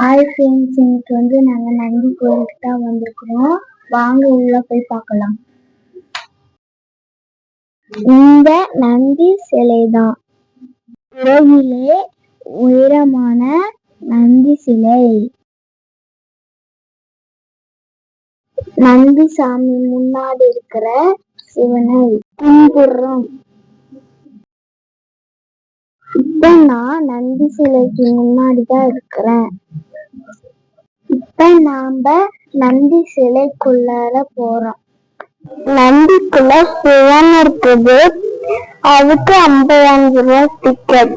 Hi friends இன்னைக்கு வந்து நாங்கள் நந்தி கோயிலுக்கு தான் வந்திருக்கிறோம். வாங்க உள்ள போய் பார்க்கலாம். இந்த நந்தி சிலை தான் உலகிலே உயரமான நந்தி சிலை. நந்தி சாமி முன்னாடி இருக்கிற சிவனை கும்பிடுறோம். இப்ப நான் நந்தி சிலைக்கு முன்னாடி தான் இருக்கிறேன். இப்ப நாம நந்தி சிலைக்குள்ளார போறோம். நந்திக்குள்ள சிவன் இருக்குது. அதுக்கு ஐம்பது ரூபா டிக்கெட்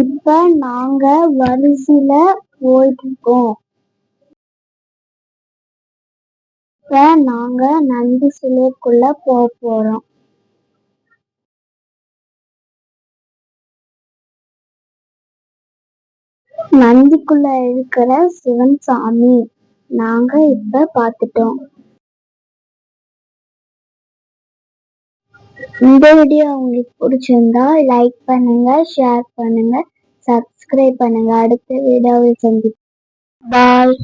இப்ப நாங்க வரிசையில போயிட்டு இருக்கோம். இப்ப நாங்க நந்தி சிலைக்குள்ள போக போறோம். நந்திக்குள்ள இருக்கிற சிவன் சாமி நாங்க இப்ப பார்த்துட்டோம் இந்த வீடியோ உங்களுக்கு பிடிச்சிருந்தா லைக் பண்ணுங்க ஷேர் பண்ணுங்க சப்ஸ்கிரைப் பண்ணுங்க. அடுத்த வீடியோவில் சந்திப்போம். பாய்